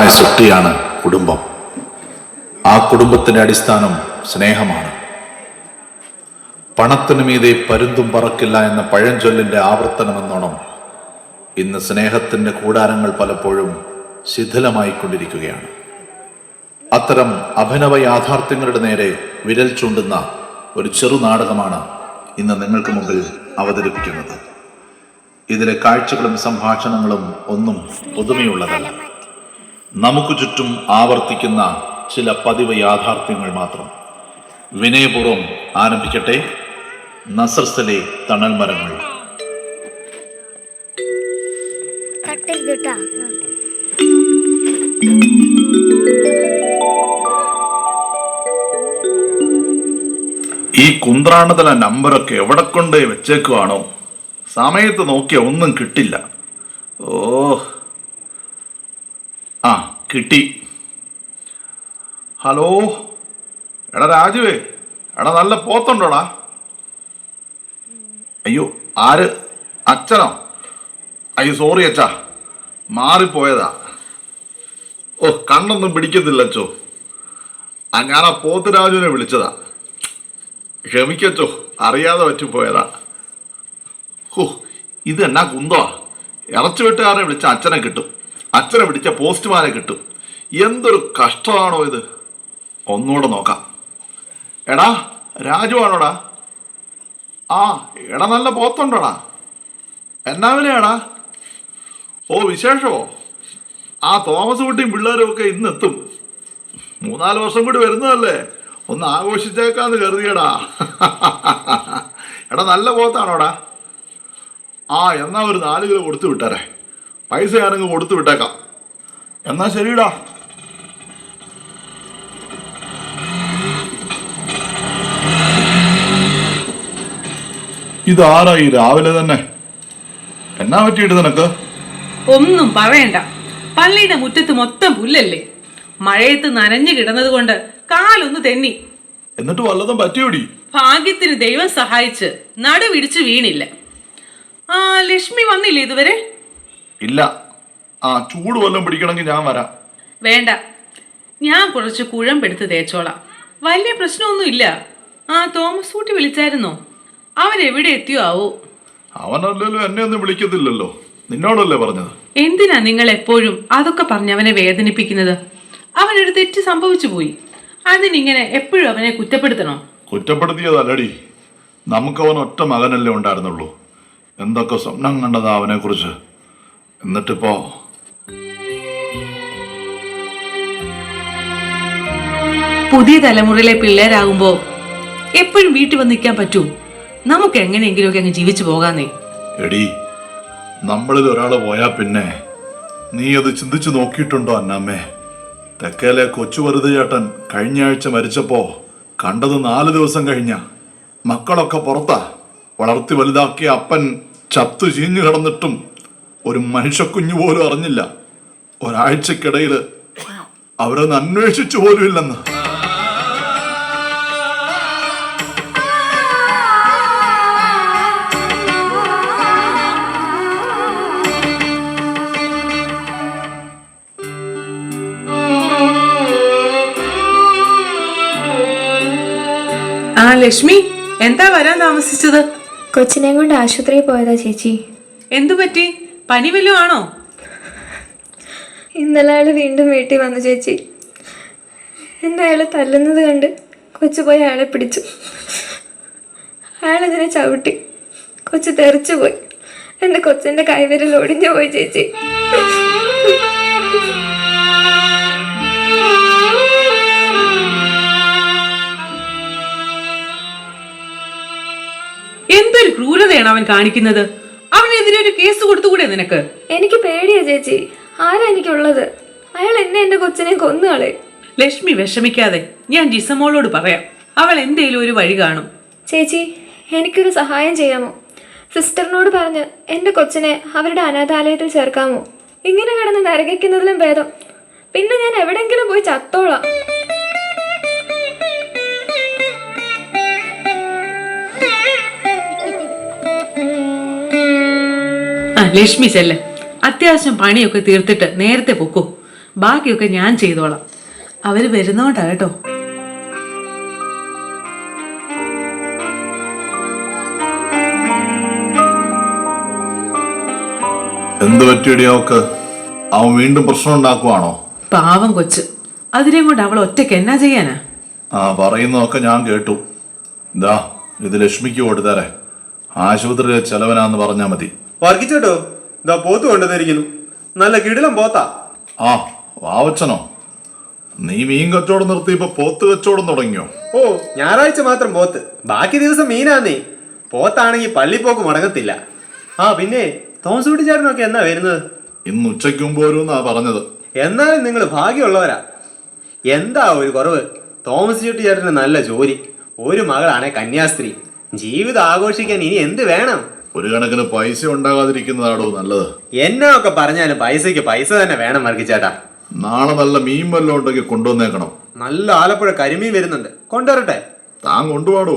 സുന്ദരമായ സൃഷ്ടിയാണ് കുടുംബം. ആ കുടുംബത്തിന്റെ അടിസ്ഥാനം സ്നേഹമാണ്. പണത്തിനു മീതെ പരുന്തും പറക്കില്ല എന്ന പഴഞ്ചൊല്ലിന്റെ ആവർത്തനമെന്നോണം ഇന്ന് സ്നേഹത്തിന്റെ കൂടാരങ്ങൾ പലപ്പോഴും ശിഥിലമായിക്കൊണ്ടിരിക്കുകയാണ്. അത്തരം അഭിനവ യാഥാർത്ഥ്യങ്ങളുടെ നേരെ വിരൽ ചൂണ്ടുന്ന ഒരു ചെറു നാടകമാണ് ഇന്ന് നിങ്ങൾക്ക് മുമ്പിൽ അവതരിപ്പിക്കുന്നത്. ഇതിലെ കാഴ്ചകളും സംഭാഷണങ്ങളും ഒന്നും പുതുമയുള്ളതല്ല. നമുക്ക് ചുറ്റും ആവർത്തിക്കുന്ന ചില പതിവ് യാഥാർത്ഥ്യങ്ങൾ മാത്രം. വിനയപൂർവം ആരംഭിക്കട്ടെ. നസർസലെ തണൽ മരങ്ങൾ ഈ കുന്ത്രാണതല നമ്പറൊക്കെ എവിടെ കൊണ്ട് വെച്ചേക്കുവാണോ? സമയത്ത് നോക്കിയ ഒന്നും കിട്ടില്ല ഓ ആ കിട്ടി. ഹലോ? എടാ രാജുവേ എടാ നല്ല പോത്തുണ്ടോടാ? അയ്യോ ആര്? അച്ഛനോ? അയ്യോ സോറി അച്ഛാ. മാറിപ്പോയതാ. ഓ കണ്ണൊന്നും പിടിക്കത്തില്ല അച്ചോ ആ ഞാൻ ആ പോത്ത് രാജുവിനെ വിളിച്ചതാ. ക്ഷമിക്കച്ചോ അറിയാതെ പറ്റിപ്പോയതാ. ഹോ ഇത് എന്നാ കുന്തോ ഇറച്ചു വെട്ടുകാരനെ വിളിച്ച അച്ഛനെ കിട്ടും. അച്ഛനെ പിടിച്ച പോസ്റ്റ്മാനെ കിട്ടും. എന്തൊരു കഷ്ടമാണോ ഇത്? ഒന്നുകൂടെ നോക്കാം. എടാ രാജു ആണോടാ? ആ എടാ നല്ല പോത്തുണ്ടോടാ? എന്നാ വിലയാടാ ഓ വിശേഷമോ? ആ തോമസ് കുട്ടിയും പിള്ളേരും ഒക്കെ ഇന്ന് എത്തും മൂന്നാൽ വർഷം കൂടി വരുന്നതല്ലേ? ഒന്ന് ആഘോഷിച്ചേക്കാന്ന് കരുതിയടാ. എടാ നല്ല പോത്താണോടാ? ആ എന്നാ ഒരു നാല് കിലോ കൊടുത്തു വിട്ടേരെ. പൈസ ഞാനങ്ങ് കൊടുത്തു വിട്ടേക്കാം. എന്നാ ശരിടാ ഇതാരാ ഈ രാവിലെ തന്നെ? എന്നാ പറ്റിയിട്ട് നിനക്ക്? ഒന്നും പറയണ്ട. പള്ളിയുടെ മുറ്റത്ത് മൊത്തം പുല്ലല്ലേ? മഴയത്ത് നനഞ്ഞു കിടന്നത് കൊണ്ട് കാലൊന്ന് തെന്നി. എന്നിട്ട് വല്ലതും പറ്റിയോടി? ഭാഗ്യത്തിന് ദൈവം സഹായിച്ച് നടുവിടിച്ച് വീണില്ല. ആ ലക്ഷ്മി വന്നില്ലേ ഇതുവരെ? ഇല്ല. ആ ചൂട് വല്ലതും പിടിക്കണമെങ്കിൽ ഞാൻ വരാം. വേണ്ട. ഞാൻ കുറച്ച് കുഴമ്പെടുത്ത് തേച്ചോളാം. വലിയ പ്രശ്നമൊന്നുമില്ല. ആ തോമസ് കൂട്ടി വിളിച്ചായിരുന്നോ? അവരെവിടെ എത്തിയോ ആവോ? അവനല്ലല്ലോ എന്നെ ഒന്നും വിളിക്കത്തില്ലല്ലോ. നിന്നോടല്ലേ പറഞ്ഞത്? എന്തിനാ നിങ്ങൾ എപ്പോഴും അതൊക്കെ പറഞ്ഞ് അവനെ വേദനിപ്പിക്കുന്നത്? അവനൊരു തെറ്റ് സംഭവിച്ചു പോയി. അതിനിങ്ങനെ എപ്പോഴും അവനെ കുറ്റപ്പെടുത്തണോ? കുറ്റപ്പെടുത്തിയതല്ലടി. നമുക്കവൻ ഒറ്റ മകനല്ലേ ഉണ്ടായിരുന്നുള്ളൂ. എന്തൊക്കെ സ്വപ്നം കണ്ടതാ അവനെ കുറിച്ച് എന്നിട്ടിപ്പോ പുതിയ തലമുറയിലെ പിള്ളേരാകുമ്പോ എപ്പോഴും വീട്ടിൽ വന്ന് നിൽക്കാൻ പറ്റൂ. നമുക്ക് എങ്ങനെയെങ്കിലുമൊക്കെ അങ്ങ് ജീവിച്ചു പോകാന്നേ. എടി നമ്മളിൽ ഒരാൾ പോയാ പിന്നെ നീ അത് ചിന്തിച്ചു നോക്കിയിട്ടുണ്ടോ അന്നാമ്മേ? തെക്കേലെ കൊച്ചു വെറുതെ ചേട്ടൻ കഴിഞ്ഞ ആഴ്ച മരിച്ചപ്പോ കണ്ടത് നാല് ദിവസം കഴിഞ്ഞ. മക്കളൊക്കെ പുറത്താ. വളർത്തി വലുതാക്കിയ അപ്പൻ ചത്തു ചീഞ്ഞു കിടന്നിട്ടും ഒരു മനുഷ്യക്കുഞ്ഞു പോലും അറിഞ്ഞില്ല. ഒരാഴ്ചക്കിടയിൽ അവരൊന്ന് അന്വേഷിച്ചു പോലും ഇല്ലെന്ന്. ആ ലക്ഷ്മി എന്താ വരാൻ താമസിച്ചത്? കൊച്ചിനെ കൊണ്ട് ആശുപത്രിയിൽ പോയതാ ചേച്ചി. എന്തു പറ്റി? പനി വല്ലതും ആണോ? ഇന്നലെ അയാൾ വീണ്ടും വീട്ടിൽ വന്നു ചേച്ചി. എന്നെ അയാളെ തല്ലുന്നത് കണ്ട് കൊച്ചു പോയി അയാളെ പിടിച്ചു. അയാളതിനെ ചവിട്ടി കൊച്ചു തെറിച്ചു പോയി. എന്റെ കൊച്ചിന്റെ കൈവരിൽ ഒടിഞ്ഞു പോയി ചേച്ചി. എന്തൊരു ക്രൂരതയാണ് അവൻ കാണിക്കുന്നത്? കേസ് കൊടുത്തുകൂടെ നിനക്ക്? എനിക്ക് പേടിയാ ചേച്ചി. ആരാ എനിക്കുള്ളത്? അയാൾ എന്നെ എന്റെ കൊച്ചിനെ കൊന്നുകളെ ലക്ഷ്മി വിഷമിക്കാതെ ഞാൻ ജിസമോളോട് പറയാം. അവൾ എന്തേലും ഒരു വഴി കാണും. ചേച്ചി എനിക്കൊരു സഹായം ചെയ്യാമോ? സിസ്റ്ററിനോട് പറഞ്ഞ് എന്റെ കൊച്ചിനെ അവരുടെ അനാഥാലയത്തിൽ ചേർക്കാമോ? ഇങ്ങനെ കിടന്ന് നരകിക്കുന്നതിലും ഭേദം. പിന്നെ ഞാൻ എവിടെങ്കിലും പോയി ചത്തോളാം. ലക്ഷ്മി ചെല്ലെ. അത്യാവശ്യം പണിയൊക്കെ തീർത്തിട്ട് നേരത്തെ പൊക്കൂ. ബാക്കിയൊക്കെ ഞാൻ ചെയ്തോളാം. അവർ വരുന്നോണ്ടാ കേട്ടോ. എന്ത് പറ്റിയടി അവക്ക്? അവൻ വീണ്ടും പ്രശ്നം ഉണ്ടാക്കുവാണോ? പാവം കൊച്ച്. അതിനെയും കൊണ്ട് അവൾ ഒറ്റയ്ക്ക് എന്നാ ചെയ്യാനാ? ആ പറയുന്നതൊക്കെ ഞാൻ കേട്ടു. ഇതാ ഇത് ലക്ഷ്മിക്ക് കൊടുത്തേരെ. ആശുപത്രിയിലെ ചെലവനാന്ന് പറഞ്ഞാ മതി. വർഗിച്ചോട്ടോ? ഇതാ പോത്ത് കൊണ്ടുവന്നിരിക്കുന്നു. നല്ല കിടിലം പോത്താ. ആ വാവച്ചനോ. നീ മീൻ കച്ചവടം നിർത്തി ഇപ്പൊ പോത്ത് കച്ചവടം തുടങ്ങിയോ? ഓ ഞായറാഴ്ച മാത്രം പോത്ത്. ബാക്കി ദിവസം മീനാന്നേ. പോത്താണെങ്കിൽ പള്ളിപ്പോക്ക് മുടങ്ങത്തില്ല. ആ പിന്നെ തോമസ് കുട്ടി ചേട്ടനൊക്കെ എന്നാ വരുന്നത്? ഇന്ന് ഉച്ചയ്ക്ക് മുമ്പ് വരുമെന്നാ പറഞ്ഞത്. എന്നാലും നിങ്ങൾ ഭാഗ്യമുള്ളവരാ. എന്താ ഒരു കുറവ്? തോമസ് കുട്ടി ചേട്ടന് നല്ല ജോലി. ഒരു മകളാണേ കന്യാസ്ത്രീ. ജീവിതം ആഘോഷിക്കാൻ ഇനി എന്ത് വേണം? ഒരു കണക്കിന് പൈസ ഉണ്ടാകാതിരിക്കുന്നതാണോ നല്ലത്? എന്നൊക്കെ പറഞ്ഞാലും പൈസക്ക് പൈസ തന്നെ വേണം വർഗിച്ചേട്ടാ നാളെ നല്ല മീൻ വല്ലതും ഉണ്ടെങ്കിൽ കൊണ്ടുവന്നേക്കണം. നല്ല ആലപ്പുഴ കരിമീൻ വരുന്നുണ്ട്. കൊണ്ടുവരട്ടെ. താൻ കൊണ്ടുപോടോ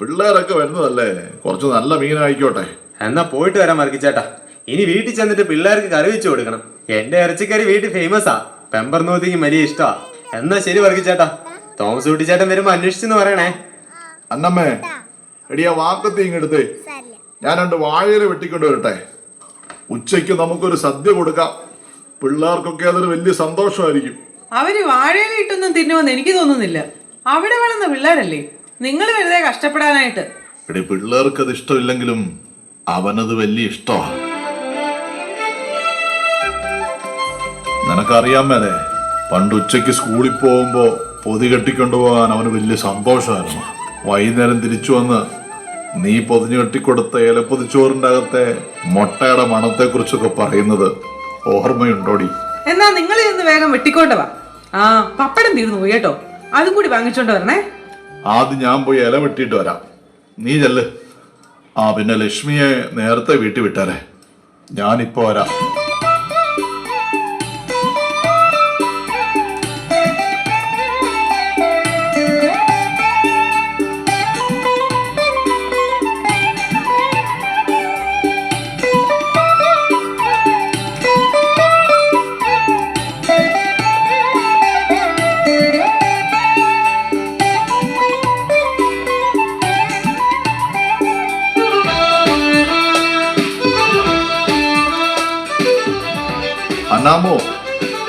പിള്ളേരൊക്കെ വരുന്നതല്ലേ. കുറച്ച് നല്ല മീനായിക്കോട്ടെ എന്നാ പോയിട്ട് വരാൻ വർഗിച്ചേട്ടാ ഇനി വീട്ടിൽ ചെന്നിട്ട് പിള്ളേർക്ക് കറി വെച്ചു കൊടുക്കണം. എന്റെ ഇറച്ചിക്കറി വീട്ടിൽ ഫേമസാ പെമ്പർ നോത്തിക്ക് വലിയ ഇഷ്ടമാ. എന്നാ ശരി വർഗിച്ചേട്ടാ തോമസ് കുട്ടിച്ചേട്ടൻ വരുമ്പോ അന്വേഷിച്ചെന്ന് പറയണേ. അന്നമ്മേ എടിയാ വാക്കത്തി ഇങ്ങെടുത്തേ ഞാൻ രണ്ട് വാഴയില വെട്ടിക്കൊണ്ട് വരട്ടെ. ഉച്ചയ്ക്ക് നമുക്കൊരു സദ്യ കൊടുക്കാം. പിള്ളേർക്കൊക്കെ അതൊരു വലിയ സന്തോഷമായിരിക്കും. അവർ വാഴയില ഇട്ടൊന്നും തിന്നുമെന്ന് എനിക്ക് തോന്നുന്നില്ല. അവിടെ വളർന്ന പിള്ളേരല്ലേ? നിങ്ങൾ വെറുതെ കഷ്ടപ്പെടാനായിട്ട്. എടി പിള്ളേർക്ക് അത് ഇഷ്ടമില്ലെങ്കിലും അവനത് വലിയ ഇഷ്ടമാണ് നിനക്കറിയാൻ മേലെ പണ്ട് ഉച്ചയ്ക്ക് സ്കൂളിൽ പോകുമ്പോ പൊതി കെട്ടിക്കൊണ്ടുപോകാൻ അവന് വലിയ സന്തോഷമായിരുന്നു. വൈകുന്നേരം തിരിച്ചു വന്ന് നീ പൊതിഞ്ഞു കെട്ടിക്കൊടുത്ത ഏലപ്പൊതിച്ചോറിന്റെ അകത്തെ മുട്ടയുടെ മണത്തെക്കുറിച്ചൊക്കെ പറയുന്നത് ഓർമ്മയുണ്ടോടി? എന്നാ നിങ്ങൾ ഇന്ന് വേഗം വെട്ടിക്കൊണ്ട് വാ. ആ പപ്പടം തീർന്നു പോയി കേട്ടോ. അതും കൂടി വാങ്ങിച്ചോണ്ട് വരണേ. ആദ്യം ഞാൻ പോയി ഇല വെട്ടിയിട്ട് വരാം. നീ ചെല്ല്. ആ പിന്നെ ലക്ഷ്മിയെ നേരത്തെ വീട്ടിൽ വിട്ടാരേ. ഞാനിപ്പോ വരാം.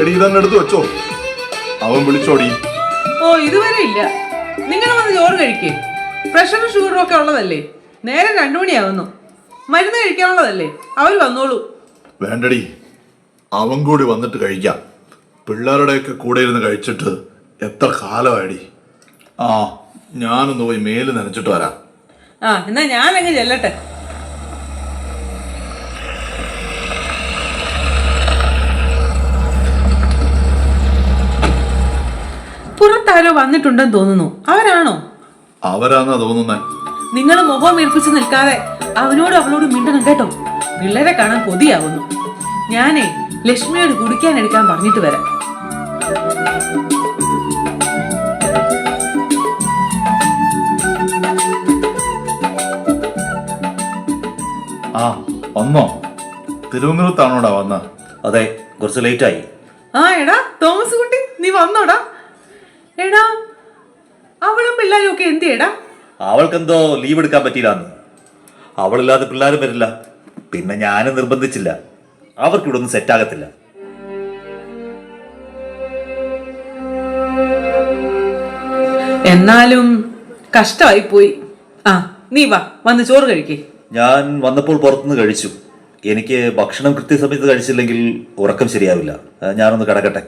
എടി ഇതങ്ങ് എടുത്ത് വെച്ചോ. അവൻ വിളിച്ചോടി. ഓ ഇതുവരെ ഇല്ല. നിങ്ങൾ വന്ന് ചോറ് കഴിക്കേ. പ്രഷറും ഷുഗറും ഒക്കെ ഉള്ളതല്ലേ? നേരെ രണ്ടു മണിയാവുന്നു. മരുന്ന് കഴിക്കാനുള്ളതല്ലേ? അവർ വന്നോളൂ. വേണ്ടടി. അവൻ കൂടി വന്നിട്ട് കഴിക്കാം. പിള്ളേരുടെയൊക്കെ കൂടെ ഇരുന്ന് കഴിച്ചിട്ട് എത്ര കാലമായി ആ ഞാനൊന്ന് പോയി മേൽ നനച്ചിട്ട് വരാം. ആ എന്നാ ഞാൻ അങ്ങ് ചെല്ലട്ടെ. പുറത്താരോ വന്നിട്ടുണ്ടെന്ന് തോന്നുന്നു. അവരാണോ? അവരാന്നാ തോന്നുന്നേ. നിങ്ങൾ മുഖം ഏൽപ്പിച്ച് നിൽക്കാതെ അവനോട് അവളോട് മിണ്ടണം കേട്ടോ. പിള്ളേരെ കാണാൻ കൊതിയാവുന്നു. ഞാനേ ലക്ഷ്മിയോട് കുടിക്കാൻ എടുക്കാൻ പറഞ്ഞിട്ട് വരാം. ആ വന്നോ? തിരുവനന്തപുരത്താണോടാ വന്ന? അതെ കുറച്ച് ലേറ്റായി ആ എടാ തോമസ് കുട്ടി നീ വന്നോടാ. എടാ അവളും പിള്ളേരും ഒക്കെ എന്ത് എന്തിയടാ? അവൾക്കെന്തോ ലീവ് എടുക്കാൻ പറ്റിയില്ലാന്ന്. അവളില്ലാതെ പിള്ളേരും വരില്ല. പിന്നെ ഞാനും നിർബന്ധിച്ചില്ല. അവർക്ക് ഇവിടെ ഒന്നും സെറ്റ് ആകത്തില്ല. എന്നാലും കഷ്ടമായി പോയി ആ നീ വാ വന്ന് ചോറ് കഴിക്കേ. ഞാൻ വന്നപ്പോൾ പുറത്തുനിന്ന് കഴിച്ചു. എനിക്ക് ഭക്ഷണം കൃത്യസമയത്ത് കഴിച്ചില്ലെങ്കിൽ ഉറക്കം ശരിയാവില്ല. ഞാനൊന്ന് കിടക്കട്ടെ.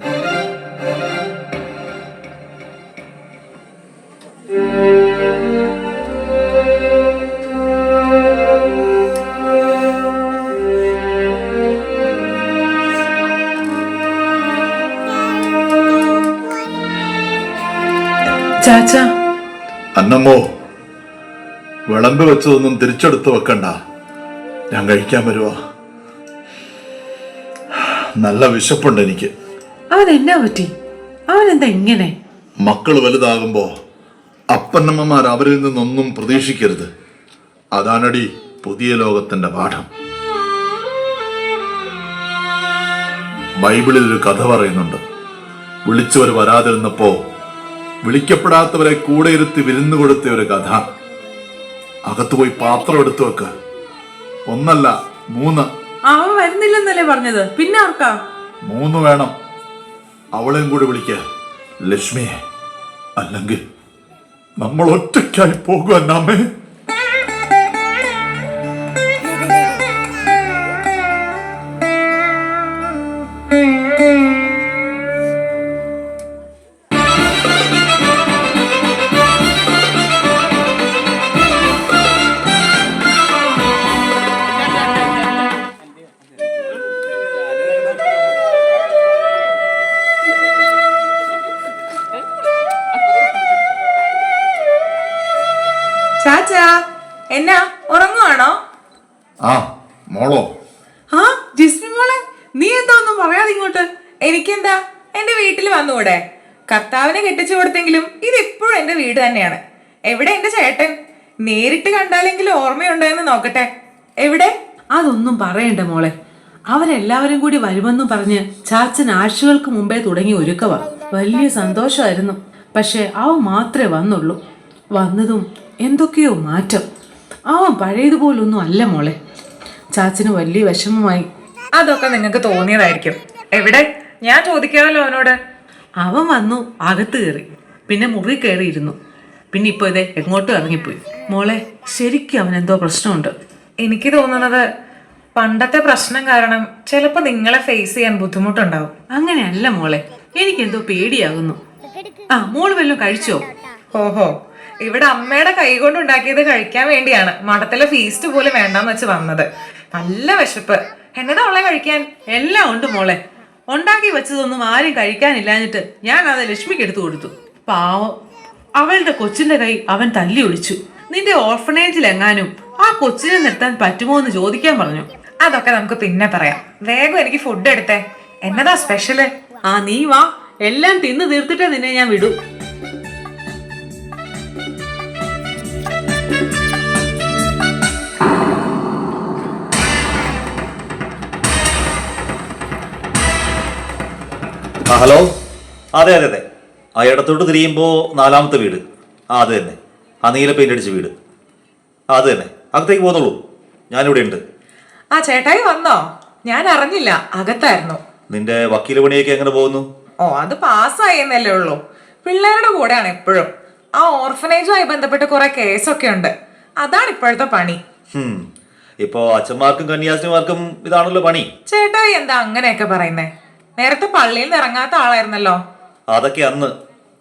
ചാച്ച അന്നമ്മോ വിളമ്പ് വെച്ചതൊന്നും തിരിച്ചെടുത്ത് വെക്കണ്ട. ഞാൻ കഴിക്കാൻ വരുവാ. നല്ല വിശപ്പുണ്ട് എനിക്ക്. അവൻ എന്നാ പറ്റി? അവനെന്താ ഇങ്ങനെ? മക്കൾ വലുതാകുമ്പോ അപ്പന്നമ്മമാർ അവരിൽ നിന്നൊന്നും പ്രതീക്ഷിക്കരുത്. അതാണടി പുതിയ ലോകത്തിന്റെ പാഠം. ബൈബിളിൽ ഒരു കഥ പറയുന്നുണ്ട്. വിളിച്ചവർ വരാതിരുന്നപ്പോ വിളിക്കപ്പെടാത്തവരെ കൂടെ ഇരുത്തി വിരുന്നു കൊടുത്ത ഒരു കഥ. അകത്തു പോയി പാത്രം എടുത്തു വെക്ക്. ഒന്നല്ല മൂന്ന്. അവൻ വരുന്നില്ലെന്നല്ലേ പറഞ്ഞത്? പിന്നെ ആർക്കാ? മൂന്ന് വേണം. അവളെയും കൂടി വിളിക്ക. ലക്ഷ്മിയെ. അല്ലെങ്കിൽ നമ്മൾ ഒറ്റയ്ക്കായി പോകുക അന്നാമേ തന്നെയാണ്. എവിടെ എന്റെ ചേട്ടൻ? നേരിട്ട് കണ്ടാലെങ്കിലും ഓർമ്മയുണ്ടോ എന്ന് നോക്കട്ടെ. എവിടെ? അതൊന്നും പറയണ്ട മോളെ. അവരെല്ലാവരും കൂടി വരുമെന്നും പറഞ്ഞ് ചാച്ചൻ ആഴ്ചകൾക്ക് മുമ്പേ തുടങ്ങി ഒരുക്കവ. വലിയ സന്തോഷമായിരുന്നു. പക്ഷേ അവൻ മാത്രമേ വന്നുള്ളൂ. വന്നതും എന്തൊക്കെയോ മാറ്റം. അവൻ പഴയതുപോലൊന്നും അല്ല മോളെ. ചാച്ചന് വലിയ വിഷമമായി. അതൊക്കെ നിങ്ങൾക്ക് തോന്നിയതായിരിക്കും. എവിടെ? ഞാൻ ചോദിക്കാമല്ലോ അവനോട്. അവൻ വന്നു അകത്ത് കയറി. പിന്നെ മുറി കയറിയിരുന്നു. പിന്നെ ഇപ്പോൾ ഇതേ എങ്ങോട്ടും ഇറങ്ങിപ്പോയി? മോളെ ശരിക്കും അവൻ എന്തോ പ്രശ്നമുണ്ട്. എനിക്ക് തോന്നുന്നത് പണ്ടത്തെ പ്രശ്നം കാരണം ചിലപ്പോൾ നിങ്ങളെ ഫേസ് ചെയ്യാൻ ബുദ്ധിമുട്ടുണ്ടാവും. അങ്ങനെയല്ല മോളെ എനിക്കെന്തോ പേടിയാകുന്നു. ആ മോൾ വല്ലതും കഴിച്ചോ? ഓഹോ ഇവിടെ അമ്മയുടെ കൈ കൊണ്ട് ഉണ്ടാക്കിയത് കഴിക്കാൻ വേണ്ടിയാണ് മഠത്തിലെ ഫീസ്റ്റ് പോലും വേണ്ടാന്ന് വെച്ച് വന്നത്. നല്ല വിശപ്പ്. എന്നതാ ഉള്ള കഴിക്കാൻ? എല്ലാം ഉണ്ട് മോളെ. ഉണ്ടാക്കി വെച്ചതൊന്നും ആരും കഴിക്കാനില്ലാഞ്ഞിട്ട് ഞാൻ അത് ലക്ഷ്മിക്ക് എടുത്തു കൊടുത്തു. പാവം. അവളുടെ കൊച്ചിന്റെ കൈ അവൻ തല്ലി ഒളിച്ചു. നിന്റെ ഓർഫനേജിൽ എങ്ങാനും ആ കൊച്ചിനെ നിർത്താൻ പറ്റുമോ എന്ന് ചോദിക്കാൻ പറഞ്ഞു. അതൊക്കെ നമുക്ക് പിന്നെ പറയാം. വേഗം എനിക്ക് ഫുഡ് എടുത്തേ. എന്നതാ സ്പെഷ്യൽ ആ നീ വാ. എല്ലാം തിന്നു തീർത്തിട്ടേ നിന്നെ ഞാൻ വിടൂ. ഹലോ. അതെ അതെ അതെ. ആ ഇടത്തോട്ട് തിരിയുമ്പോൾ നാലാമത്തെ വീട്. ആ അത് തന്നെ. ആ നീല പെയിന്റ് അടിച്ച വീട്. ആ അത് തന്നെ. അകത്തേക്ക് പോന്നോളൂ. ഞാനിവിടെ ഉണ്ട്. ആ ചേട്ടായി വന്നോ? ഞാൻ അറിഞ്ഞില്ല. അകത്തായിരുന്നു. നിന്റെ വക്കീൽ പണിയൊക്കെ എങ്ങനെ പോകുന്നു? ഓ അത് പാസ്സായി എന്നല്ലേ ഉള്ളൂ. പിള്ളേരുടെ കൂടെയാണ് എപ്പോഴും ആ ഓർഫനേജുമായി ബന്ധപ്പെട്ട് കുറെ കേസൊക്കെ ഉണ്ട്. അതാണ് ഇപ്പോഴത്തെ പണി. ഹും. ഇപ്പോ അച്ഛന്മാർക്കും കന്യാസിനിമാർക്കും ഇതാണല്ലോ പണി. ചേട്ടായി എന്താ അങ്ങനെയൊക്കെ പറയുന്നേ? നേരത്തെ പള്ളിയിൽ നിന്ന് ഇറങ്ങാത്ത ആളായിരുന്നല്ലോ. അതൊക്കെ അന്ന്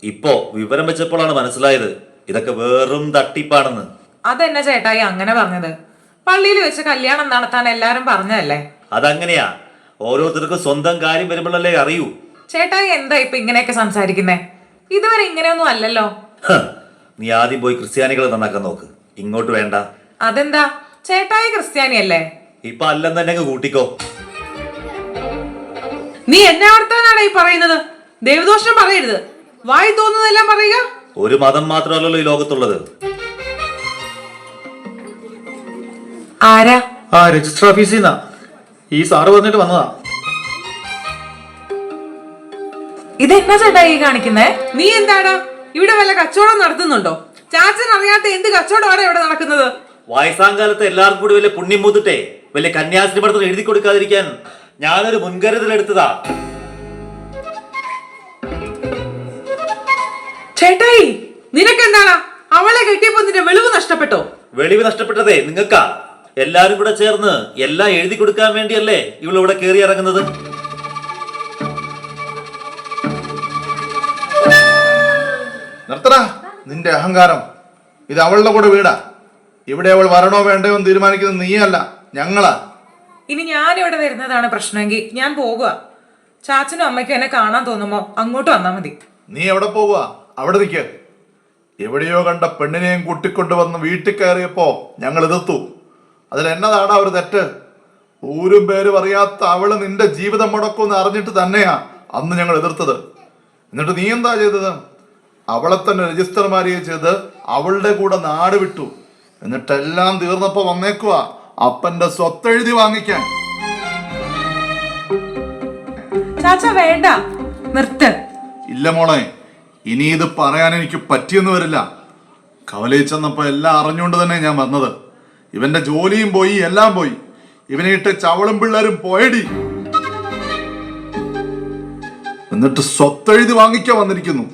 ഇപ്പോ വിവരം വെച്ചപ്പോഴാണ് മനസ്സിലായത് ഇതൊക്കെ വെറും തട്ടിപ്പാണെന്ന്. അതെന്നെ ചേട്ടായി അങ്ങനെ പറഞ്ഞത്? പള്ളിയിൽ വെച്ച് കല്യാണം നടത്താൻ എല്ലാരും പറഞ്ഞതല്ലേ? അതങ്ങനെയാ. ഓരോരുത്തർക്കും സ്വന്തം കാര്യം വരുമ്പോഴല്ലേ അറിയൂ. ചേട്ടായി എന്താ ഇപ്പൊ ഇങ്ങനെയൊക്കെ സംസാരിക്കുന്നേ? ഇതുവരെ ഇങ്ങനെയൊന്നും അല്ലല്ലോ. നീ ആദ്യം പോയി ക്രിസ്ത്യാനികളെ നന്നാക്കാൻ നോക്ക്. ഇങ്ങോട്ട് വേണ്ട. അതെന്താ? ചേട്ടായി ക്രിസ്ത്യാനിയല്ലേ? ഇപ്പൊ അല്ലെന്ന് തന്നെ കൂട്ടിക്കോ. നീ എന്നെ അവിടുത്തെ ഈ പറയുന്നത്? ദൈവദോഷം പറയരുത്. വായി തോന്നുന്നതെല്ലാം പറയുക. ഒരു മതം മാത്രമല്ലല്ലോ ഈ ലോകത്തുള്ളത്. ആരാ? ആ രജിസ്റ്റർ ഓഫീസിൽ നിന്നാ. ഈ സാറ് വന്നിട്ട് വന്നതാ. ഇതെന്നാ ഈ കാണിക്കുന്നേ? നീ എന്താടാ? ഇവിടെ വല്ല കച്ചവടം നടത്തുന്നുണ്ടോ? ചാച്ചൻ അറിയാത്ത എന്ത് കച്ചവടമാണ് ഇവിടെ നടക്കുന്നത്? വയസ്സാങ്കാലത്ത് എല്ലാവർക്കും കൂടി വലിയ പുണ്യം മൂത്തിട്ടെ വലിയ കന്യാസ്ത്രീ പടത്തിൽ എഴുതി കൊടുക്കാതിരിക്കാൻ ഞാനൊരു മുൻകരുതൽ എടുത്തതാ ചേട്ടായി നിനക്കെന്താണ്? അവളെ കെട്ടിയപ്പോ നിന്റെ വെളിവ് നഷ്ടപ്പെട്ടോ? വെളിവ് നഷ്ടപ്പെട്ടതേ നിങ്ങൾക്കാ. എല്ലാരും കൂടെ ചേർന്ന് എല്ലാം എഴുതി കൊടുക്കാൻ വേണ്ടിയല്ലേ ഇവളിവിടെ കയറി ഇറങ്ങുന്നത്? നിർത്തടാ നിന്റെ അഹങ്കാരം. ഇത് അവളുടെ കൂടെ വീടാ. ഇവിടെ അവൾ വരണോ വേണ്ടയോ എന്ന് തീരുമാനിക്കുന്നത് നീയല്ല ഞങ്ങളാ. ഇനി ഞാൻ ഇവിടെ വരുന്നതാണ് പ്രശ്നമെങ്കിൽ ഞാൻ പോകുക ചാച്ചനും അമ്മയ്ക്കും എന്നെ കാണാൻ തോന്നുമ്പോ അങ്ങോട്ട് വന്നാ മതി. നീ എവിടെ പോവുക? അവിടെ നിൽക്ക് എവിടെയോ കണ്ട പെണ്ണിനെയും കൂട്ടിക്കൊണ്ടുവന്ന് വീട്ടിൽ കയറിയപ്പോ ഞങ്ങൾ എതിർത്തു. അതിൽ എന്നതാണ് ഒരു തെറ്റ്? ഊരും പേരും അറിയാത്ത അവൾ നിന്റെ ജീവിതം മുടക്കുമെന്ന് അറിഞ്ഞിട്ട് തന്നെയാ അന്ന് ഞങ്ങൾ എതിർത്തത്. എന്നിട്ട് നീ എന്താ ചെയ്തത്? അവളെ തന്നെ രജിസ്റ്റർ മാരിയെ ചെയ്ത് അവളുടെ കൂടെ നാട് വിട്ടു. എന്നിട്ടെല്ലാം തീർന്നപ്പോ വന്നേക്കുക അപ്പന്റെ സ്വത്തെഴുതി വാങ്ങിക്കാൻ. ചാച്ച വേണ്ട. നിർത്ത്. ഇല്ല മോളെ. ഇനി ഇത് പറയാൻ എനിക്ക് പറ്റിയെന്ന് വരില്ല. കവലയിൽ ചെന്നപ്പോ എല്ലാം അറിഞ്ഞുകൊണ്ട് തന്നെ ഞാൻ വന്നത്. ഇവന്റെ ജോലിയും പോയി എല്ലാം പോയി. ഇവനെ ഇട്ട് ചവളും പിള്ളേരും പോയടി. എന്നിട്ട് സ്വത്തെഴുതി വാങ്ങിക്കാൻ വന്നിരിക്കുന്നു.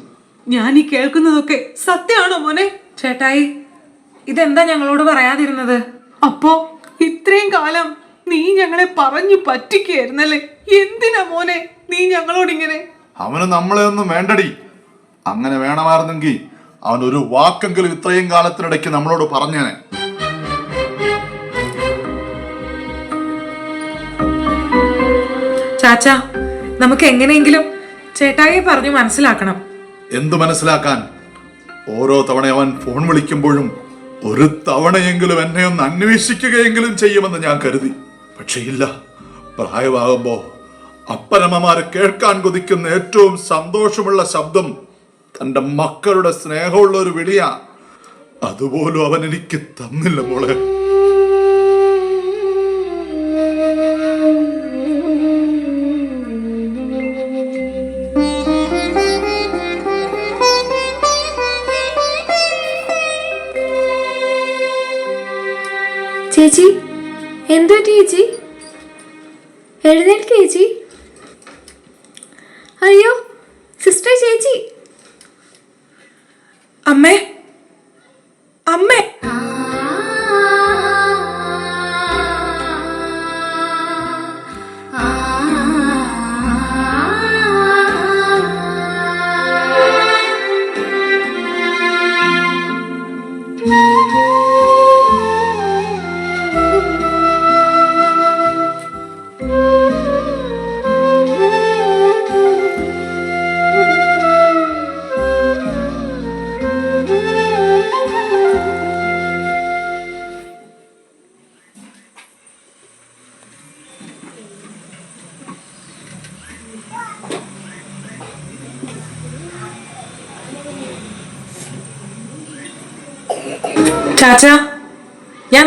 ഞാൻ ഈ കേൾക്കുന്നതൊക്കെ സത്യമാണോ മോനെ? ചേട്ടായി ഇതെന്താ ഞങ്ങളോട് പറയാതിരുന്നത്? അപ്പോ ഇത്രയും കാലം നീ ഞങ്ങളെ പറഞ്ഞു പറ്റിക്കായിരുന്നല്ലേ എന്തിനാ മോനെ നീ ഞങ്ങളോട് ഇങ്ങനെ? അവന് നമ്മളെ ഒന്നും വേണ്ടടി. അങ്ങനെ വേണമായിരുന്നെങ്കിൽ അവൻ ഒരു വാക്കെങ്കിലും ഇത്രയും കാലത്തിനിടയ്ക്ക് നമ്മളോട് പറഞ്ഞേനെ. ചാച്ച നമുക്ക് എങ്ങനെയെങ്കിലും ചേട്ടായി പറഞ്ഞു മനസ്സിലാക്കണം. എന്തു മനസ്സിലാക്കാൻ? ഓരോ തവണ അവൻ ഫോൺ വിളിക്കുമ്പോഴും ഒരു തവണയെങ്കിലും എന്നെ ഒന്ന് അന്വേഷിക്കുകയെങ്കിലും ചെയ്യുമെന്ന് ഞാൻ കരുതി. പക്ഷേ ഇല്ല. പ്രായമാകുമ്പോ അപ്പനമ്മമാരെ കേൾക്കാൻ കൊതിക്കുന്ന ഏറ്റവും സന്തോഷമുള്ള ശബ്ദം തന്റെ മക്കളുടെ സ്നേഹമുള്ള ഒരു വിളിയാ. അതുപോലും അവൻ എനിക്ക് തന്നില്ല മോളെ. ചേച്ചി എന്തു ചേച്ചി? എഴുന്നേൽക്ക് ചേച്ചി.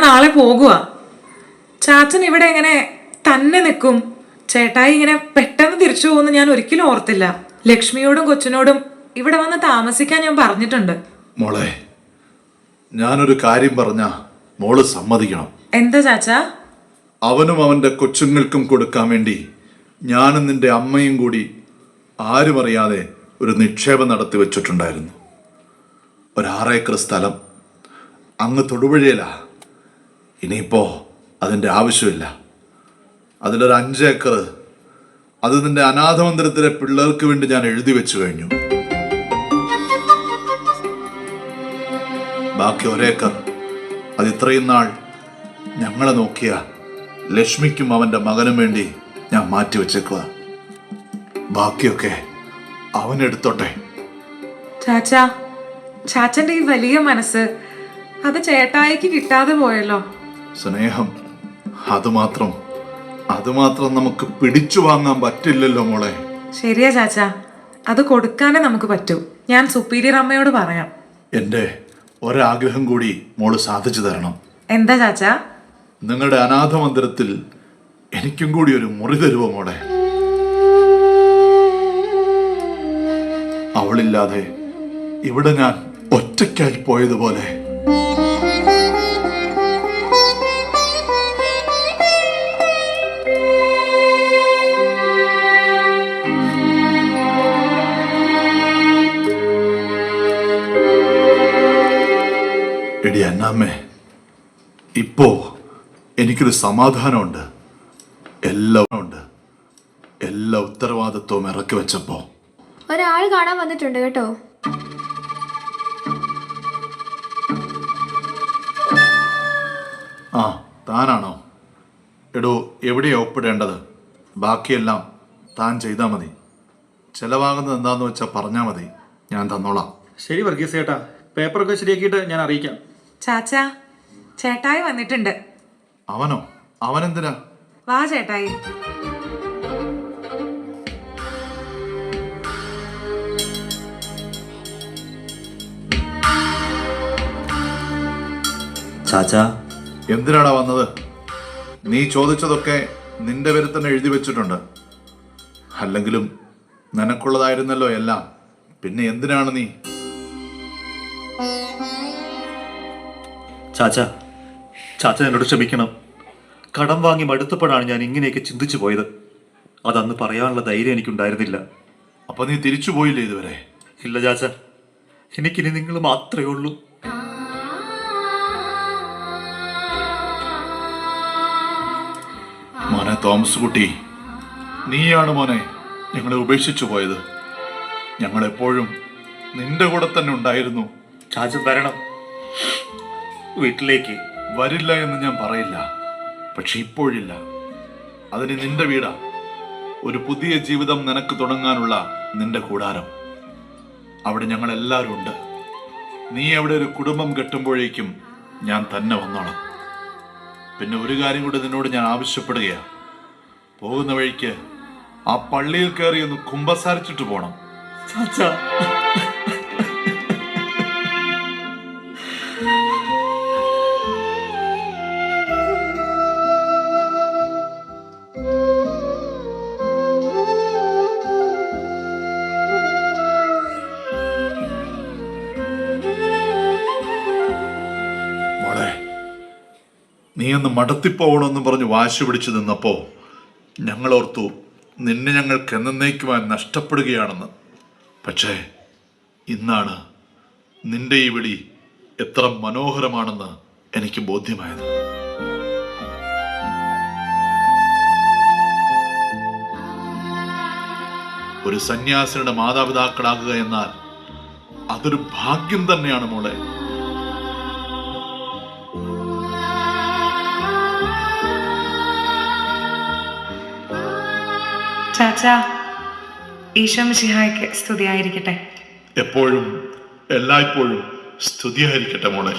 നാളെ പോകുക ചാച്ചൻ ഇവിടെ എങ്ങനെ തന്നെ നിൽക്കും ചേട്ടായി ഇങ്ങനെ പെട്ടെന്ന് തിരിച്ചു പോകുമെന്ന് ഞാൻ ഒരിക്കലും ഓർത്തില്ല. ലക്ഷ്മിയോടും കൊച്ചിനോടും ഇവിടെ വന്ന് താമസിക്കാൻ ഞാൻ പറഞ്ഞിട്ടുണ്ട്. മോളെ ഞാനൊരു കാര്യം പറഞ്ഞ മോൾ സമ്മതിക്കണം. എന്താ ചാച്ചാ? അവനും അവന്റെ കൊച്ചുങ്ങൾക്കും കൊടുക്കാൻ വേണ്ടി ഞാനും നിന്റെ അമ്മയും കൂടി ആരും അറിയാതെ ഒരു നിക്ഷേപം നടത്തി വെച്ചിട്ടുണ്ടായിരുന്നു. ഒരാറേക്കർ സ്ഥലം അങ്ങ് തൊടുപുഴയിലാ. ഇനിയിപ്പോ അതിന്റെ ആവശ്യമില്ല. അതിലൊരു അഞ്ചേക്കർ അത് നിന്റെ അനാഥമന്ദിരത്തിലെ പിള്ളേർക്ക് വേണ്ടി ഞാൻ എഴുതി വെച്ചു കഴിഞ്ഞു. ബാക്കി ഒരേക്കർ. അത് ഇത്രയും നാൾ ഞങ്ങളെ നോക്കിയ ലക്ഷ്മിക്കും അവന്റെ മകനും വേണ്ടി ഞാൻ മാറ്റി വെച്ചേക്കുക ബാക്കിയൊക്കെ അവനെടുത്തോട്ടെ. ചാച്ചാ ചാച്ചന്റെ ഈ വലിയ മനസ്സ് അത് ചേട്ടായിക്ക് കിട്ടാതെ പോയല്ലോ. സ്നേഹം. അതുമാത്രം അതുമാത്രം നമുക്ക് പിടിച്ചു വാങ്ങാൻ പറ്റില്ലല്ലോ മോളെ. ശരിയാ ചാച്ചാ. അത് കൊടുക്കാനേ നമുക്ക് പറ്റൂ. ഞാൻ സുപ്പീരിയർ അമ്മയോട് പറയാം. എന്റെ ഒരാഗ്രഹം കൂടി മോൾ സാധിച്ചു തരണം. എന്താ ചാച്ചാ? നിങ്ങളുടെ അനാഥ മന്ദിരത്തിൽ എനിക്കും കൂടി ഒരു മുറി തരുമോ മോളെ? അവളില്ലാതെ ഇവിടെ ഞാൻ ഒറ്റയ്ക്കായി പോയതുപോലെ എടി അന്നാമ്മേ ഇപ്പോ എനിക്കൊരു സമാധാനമുണ്ട്. എല്ലാം ഉണ്ട്. എല്ലാ ഉത്തരവാദിത്വവും ഇറക്കി വെച്ചപ്പോ. ഒരാൾ കാണാൻ വന്നിട്ടുണ്ട് കേട്ടോ. ആ താനാണോ? എടോ എവിടെയാ ഒപ്പിടേണ്ടത്? ബാക്കിയെല്ലാം താൻ ചെയ്താ മതി. ചെലവാകുന്നത് എന്താന്ന് വെച്ചാൽ പറഞ്ഞാ മതി. ഞാൻ തന്നോളാം. ശരി വർഗീസ് ചേട്ടാ പേപ്പറൊക്കെ ശരിയാക്കിയിട്ട് ഞാൻ അറിയിക്കാം. ചാച്ചാ ചേട്ടായി വന്നിട്ടുണ്ട്. അവനോ? അവനെന്തിനാ? വാ ചേട്ടായി. ചാച്ചാ. എന്തിനാടാ വന്നത്? നീ ചോദിച്ചതൊക്കെ നിന്റെ പേര് തന്നെ എഴുതി വെച്ചിട്ടുണ്ട്. അല്ലെങ്കിലും നിനക്കുള്ളതായിരുന്നല്ലോ എല്ലാം. പിന്നെ എന്തിനാണ് നീ ചാച്ച ചാച്ച എന്നോട് ക്ഷമിക്കണം. കടം വാങ്ങി മടുത്തപ്പോഴാണ് ഞാൻ ഇങ്ങനെയൊക്കെ ചിന്തിച്ചു പോയത്. അതന്ന് പറയാനുള്ള ധൈര്യം എനിക്കുണ്ടായിരുന്നില്ല. അപ്പൊ നീ തിരിച്ചു പോയില്ലേ ഇതുവരെ? ഇല്ല ചാച്ച എനിക്കിനി നിങ്ങൾ മാത്രമേ ഉള്ളൂ. മോനെ തോമസ് കുട്ടി നീയാണ് മോനെ ഞങ്ങളെ ഉപേക്ഷിച്ചു പോയത്. ഞങ്ങൾ എപ്പോഴും നിന്റെ കൂടെ തന്നെ ഉണ്ടായിരുന്നു. ചാച്ച വരണം. വീട്ടിലേക്ക് വരില്ല എന്ന് ഞാൻ പറയില്ല. പക്ഷെ ഇപ്പോഴില്ല. അതിന് നിന്റെ വീടാ. ഒരു പുതിയ ജീവിതം നിനക്ക് തുടങ്ങാനുള്ള നിന്റെ കൂടാരം. അവിടെ ഞങ്ങൾ എല്ലാവരും ഉണ്ട്. നീ അവിടെ ഒരു കുടുംബം കെട്ടുമ്പോഴേക്കും ഞാൻ തന്നെ വന്നോളാം. പിന്നെ ഒരു കാര്യം കൂടി നിന്നോട് ഞാൻ ആവശ്യപ്പെടുകയാണ് പോകുന്ന വഴിക്ക് ആ പള്ളിയിൽ കയറി ഒന്ന് കുമ്പസാരിച്ചിട്ട് പോണം. ചാച്ച നീ ഒന്ന് മടത്തിപ്പോകണമെന്നും പറഞ്ഞ് വാശി പിടിച്ചു നിന്നപ്പോൾ ഞങ്ങളോർത്തു നിന്നെ ഞങ്ങൾക്ക് എന്നേക്കുവാൻ നഷ്ടപ്പെടുകയാണെന്ന്. പക്ഷേ ഇന്നാണ് നിന്റെ ഈ വിളി എത്ര മനോഹരമാണെന്ന് എനിക്ക് ബോധ്യമായത്. ഒരു സന്യാസിയുടെ മാതാപിതാക്കളാകുക എന്നാൽ അതൊരു ഭാഗ്യം തന്നെയാണ് മോളെ. ചാച്ചാ ഈശോ മിശിഹായ്ക്ക് സ്തുതിയായിരിക്കട്ടെ. എപ്പോഴും എല്ലായ്പ്പോഴും സ്തുതിയായിരിക്കട്ടെ മോളെ.